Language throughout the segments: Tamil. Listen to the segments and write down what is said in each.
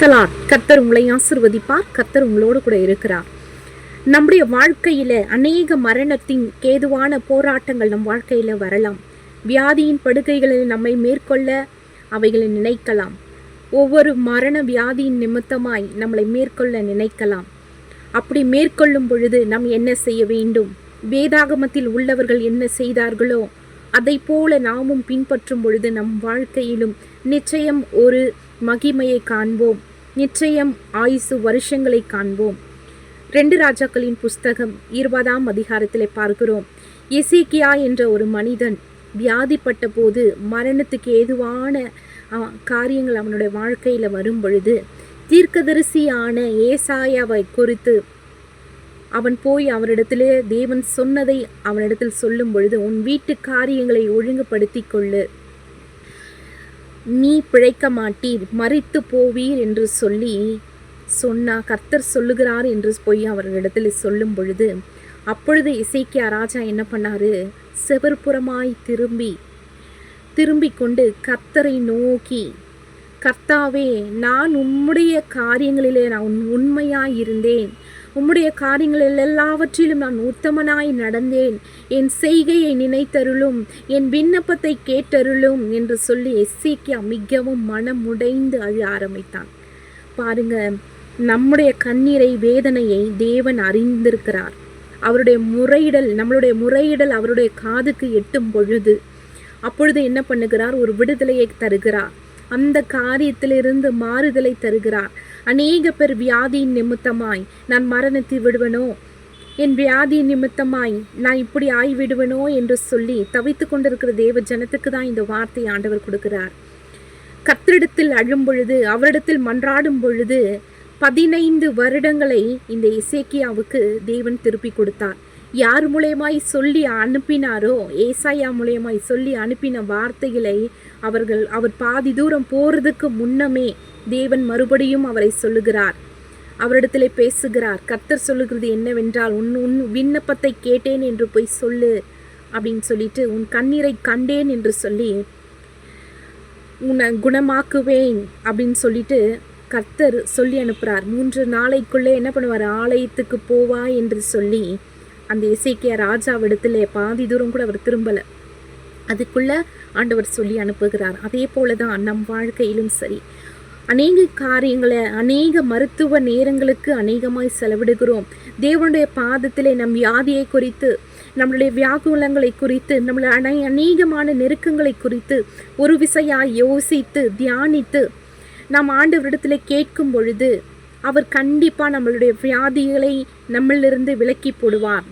பிரைஸ்தலாட் கத்தர் உங்களை ஆசிர்வதிப்பார் கத்தர் உங்களோடு கூட இருக்கிறார். நம்முடைய வாழ்க்கையில அநேக மரணத்தின் கேதுவான போராட்டங்கள் நம் வாழ்க்கையில வரலாம். வியாதியின் படுக்கைகளில் நம்மை மேற்கொள்ள அவைகளை நினைக்கலாம். ஒவ்வொரு மரண வியாதியின் நிமித்தமாய் நம்மளை மேற்கொள்ள நினைக்கலாம். அப்படி மேற்கொள்ளும் பொழுது நாம் என்ன செய்ய வேண்டும்? வேதாகமத்தில் உள்ளவர்கள் என்ன செய்தார்களோ அதை போல நாமும் பின்பற்றும் பொழுது நம் வாழ்க்கையிலும் நிச்சயம் ஒரு மகிமையை காண்போம். நிச்சயம் ஆயுசு வருஷங்களை காண்போம். ரெண்டு ராஜாக்களின் புஸ்தகம் இருபதாம் அதிகாரத்திலே பார்க்கிறோம். எசேக்கியா என்ற ஒரு மனிதன் வியாதிப்பட்ட போது மரணத்துக்கு ஏதுவான காரியங்கள் அவனுடைய வாழ்க்கையில் வரும் பொழுது தீர்க்கதரிசியான ஏசாயாவை குறித்து அவன் போய் அவரிடத்திலே தேவன் சொன்னதை அவனிடத்தில் சொல்லும் பொழுது உன் வீட்டு காரியங்களை ஒழுங்குபடுத்தி கொள்ளு. நீ பிழைக்க மாட்டீர் மறித்து போவீர் என்று சொல்லி சொன்னா கர்த்தர் சொல்லுகிறார் என்று போய் அவர்களிடத்தில் சொல்லும் பொழுது அப்பொழுது இசைக்கியா ராஜா என்ன பண்ணாரு? செவர்புறமாய் திரும்பி திரும்பிக் கொண்டு கர்த்தரை நோக்கி கர்த்தாவே நான் உம்முடைய காரியங்களிலே நான் உண்- உண்மையாய் இருந்தேன். உம்முடைய காரியங்களில் எல்லாவற்றிலும் நான் உத்தமனாய் நடந்தேன். என் செய்கையை நினைத்தருளும் என் விண்ணப்பத்தை கேட்டருளும் என்று சொல்லி எஸ்ஏக்கியா மிகவும் மனமுடைந்து அழ ஆரம்பித்தான். பாருங்க நம்முடைய கண்ணீரை வேதனையை தேவன் அறிந்திருக்கிறார். அவருடைய முறையிடல் நம்மளுடைய முறையிடல் அவருடைய காதுக்கு எட்டும் பொழுது அப்பொழுது என்ன பண்ணுகிறார்? ஒரு விடுதலையை தருகிறார். அந்த காரியத்திலிருந்து மாறுதலை தருகிறார். அநேக பேர் வியாதியின் நிமித்தமாய் நான் மரணத்தை விடுவனோ? என் வியாதி நிமித்தமாய் நான் இப்படி ஆய்விடுவனோ என்று சொல்லி தவித்து கொண்டிருக்கிற தேவ ஜனத்துக்கு தான் இந்த வார்த்தை ஆண்டவர் கொடுக்கிறார். கத்திரிடத்தில் அழும் பொழுது அவரிடத்தில் மன்றாடும் பொழுது பதினைந்து வருடங்களை இந்த இசேக்கியாவுக்கு தேவன் திருப்பி கொடுத்தார். யார் மூலியமாய் சொல்லி அனுப்பினாரோ ஏசாயா மூலயமாய் சொல்லி அனுப்பின வார்த்தைகளை அவர்கள் அவர் பாதி தூரம் போறதுக்கு முன்னமே தேவன் மறுபடியும் அவரை சொல்லுகிறார். அவரிடத்திலே பேசுகிறார் கர்த்தர் சொல்லுகிறது என்னவென்றால் உன் உன் விண்ணப்பத்தை கேட்டேன் என்று போய் சொல்லு அப்படின்னு சொல்லிட்டு உன் கண்ணீரை கண்டேன் என்று சொல்லி உன்னை குணமாக்குவேன் அப்படின்னு சொல்லிட்டு கர்த்தர் சொல்லி அனுப்புகிறார் மூன்று நாளைக்குள்ளே என்ன பண்ணுவார்? ஆலயத்துக்கு போவா என்று சொல்லி அந்த இசைக்கிய ராஜாவிடத்தில் பாதி தூரம் கூட அவர் திரும்பலை. அதுக்குள்ள ஆண்டவர் சொல்லி அனுப்புகிறார். அதே போல தான் நம் வாழ்க்கையிலும் சரி. அநேக காரியங்களை அநேக மருத்துவ நேரங்களுக்கு அநேகமாய் செலவிடுகிறோம். தேவனுடைய பாதத்திலே நம் வியாதியை குறித்து நம்மளுடைய வியாகுலங்களை குறித்து நம்மளுடைய அனை அநேகமான நெருக்கங்களை குறித்து ஒரு விசையாய் யோசித்து தியானித்து நாம் ஆண்டவரிடத்துல கேட்கும் பொழுது அவர் கண்டிப்பாக நம்மளுடைய வியாதிகளை நம்மளிருந்து விலக்கி போடுவார்.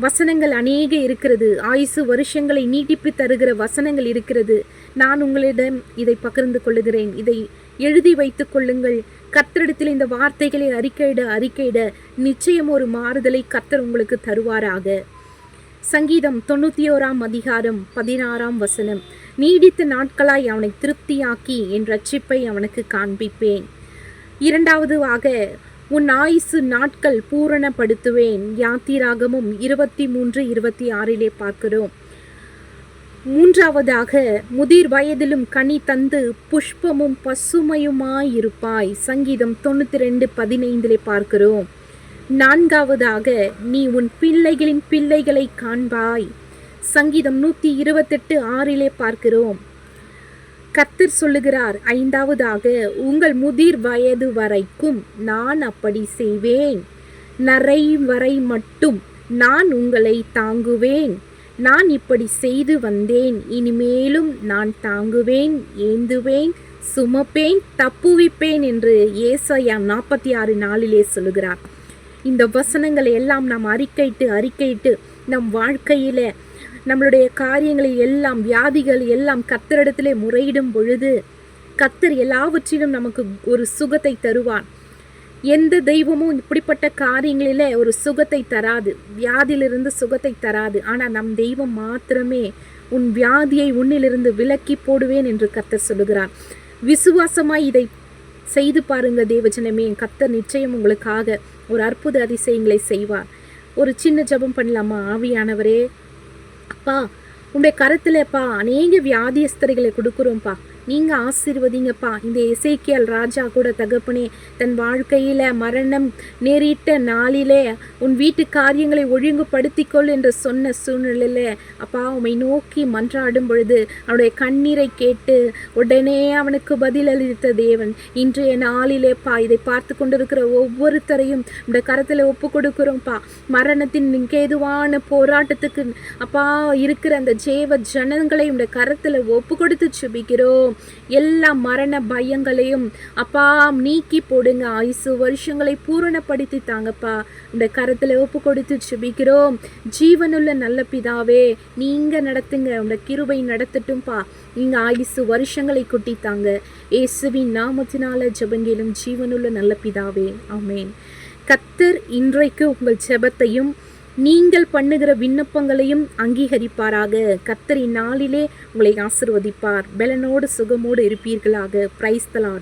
வசனங்கள் அநேக இருக்கிறது. ஆயுசு வருஷங்களை நீட்டிப்பு தருகிற வசனங்கள் இருக்கிறது. நான் உங்களிடம் இதை பகிர்ந்து கொள்ளுகிறேன். இதை எழுதி வைத்துக் கொள்ளுங்கள். கத்தரிடத்தில் இந்த வார்த்தைகளை அறிக்கையிட அறிக்கையிட நிச்சயம் ஒரு மாறுதலை கத்தர் உங்களுக்கு தருவாராக. சங்கீதம் தொண்ணூற்றி ஓராம் அதிகாரம் பதினாறாம் வசனம். நீடித்த நாட்களாய் அவனை திருப்தியாக்கி என் ரட்சிப்பை அவனுக்கு காண்பிப்பேன். இரண்டாவது ஆக உன் ஆயுசு நாட்கள் பூரணப்படுத்துவேன். யாத்திராகமும் இருபத்தி மூன்று இருபத்தி ஆறிலே பார்க்கிறோம். மூன்றாவதாக முதிர் வயதிலும் கனி தந்து புஷ்பமும் பசுமையுமாயிருப்பாய். சங்கீதம் தொண்ணூற்றி ரெண்டு பதினைந்திலே பார்க்கிறோம். நான்காவதாக நீ உன் பிள்ளைகளின் பிள்ளைகளை காண்பாய். சங்கீதம் நூற்றி இருபத்தெட்டு ஆறிலே பார்க்கிறோம். கத்தர் சொல்லுகிறார் ஐந்தாவதாக உங்கள் முதிர் வயது வரைக்கும் நான் அப்படி செய்வேன். நரை வரை மட்டும் நான் உங்களை தாங்குவேன். நான் இப்படி செய்து வந்தேன் இனிமேலும் நான் தாங்குவேன் ஏந்துவேன் சுமப்பேன் தப்புவிப்பேன் என்று ஏசையா நாற்பத்தி ஆறு நாளிலே சொல்லுகிறார். இந்த வசனங்களை எல்லாம் நாம் அறிக்கையிட்டு அறிக்கையிட்டு நம் வாழ்க்கையில நம்மளுடைய காரியங்களில் எல்லாம் வியாதிகள் எல்லாம் கத்தரிடத்திலே முறையிடும் பொழுது கத்தர் எல்லாவற்றிலும் நமக்கு ஒரு சுகத்தை தருவான் எந்த தெய்வமும் இப்படிப்பட்ட காரியங்களிலே ஒரு சுகத்தை தராது. வியாதியிலிருந்து சுகத்தை தராது. ஆனால் நம் தெய்வம் மாத்திரமே உன் வியாதியை உன்னிலிருந்து விலக்கி போடுவேன் என்று கத்தர் சொல்லுகிறார். விசுவாசமாய் இதை செய்து பாருங்க தேவஜனமே. கத்தர் நிச்சயம் உங்களுக்காக ஒரு அற்புத அதிசயங்களை செய்வார். ஒரு சின்ன ஜெபம் பண்ணலாமா? ஆவியானவரே அப்பா உங்களுடைய கருத்துலப்பா அநேக வியாதியஸ்தரைகளை கொடுக்குறோம்ப்பா. நீங்கள் ஆசீர்வதிங்கப்பா. இந்த இசைக்கியல் ராஜா கூட தகப்பனே தன் வாழ்க்கையில் மரணம் நேரிட்ட நாளிலே உன் வீட்டு காரியங்களை ஒழுங்குபடுத்திக்கொள் என்று சொன்ன சூழ்நிலையில் அப்பா உமை நோக்கி மன்றாடும் பொழுது அவனுடைய கண்ணீரை கேட்டு உடனே அவனுக்கு பதிலளித்த தேவன் இன்றைய நாளிலேப்பா இதை பார்த்து கொண்டிருக்கிற ஒவ்வொருத்தரையும் இந்த கரத்தில் ஒப்பு கொடுக்குறோம்ப்பா. மரணத்தின் கேதுவான போராட்டத்துக்கு அப்பா இருக்கிற அந்த ஜேவ ஜனங்களை இந்த கரத்தில் ஒப்பு கொடுத்து சுபிக்கிறோம். எல்லா மரண பயங்களையும் அப்பா நீக்கி போடுங்க. ஆயுசு வருஷங்களை பூரணப்படுத்தி தாங்கப்பா. இந்த கரத்தில் ஒப்பு கொடுத்து சுபிக்கிறோம் ஜீவனுள்ள நல்ல பிதாவே நீங்க நடத்துங்க. உங்க கிருபை நடத்தட்டும்பா. நீங்க ஆயுசு வருஷங்களை குட்டித்தாங்க இயேசுவின் நாமத்தினால ஜெபங்கிலும் ஜீவனுள்ள நல்ல பிதாவே. ஆமேன். கத்தர் இன்றைக்கு உங்கள் ஜெபத்தையும் நீங்கள் பண்ணுகிற விண்ணப்பங்களையும் அங்கீகரிப்பாராக. கத்தரி நாளிலே உங்களை ஆசிர்வதிப்பார். பலனோடு சுகமோடு இருப்பீர்களாக. பிரைஸ்தலான்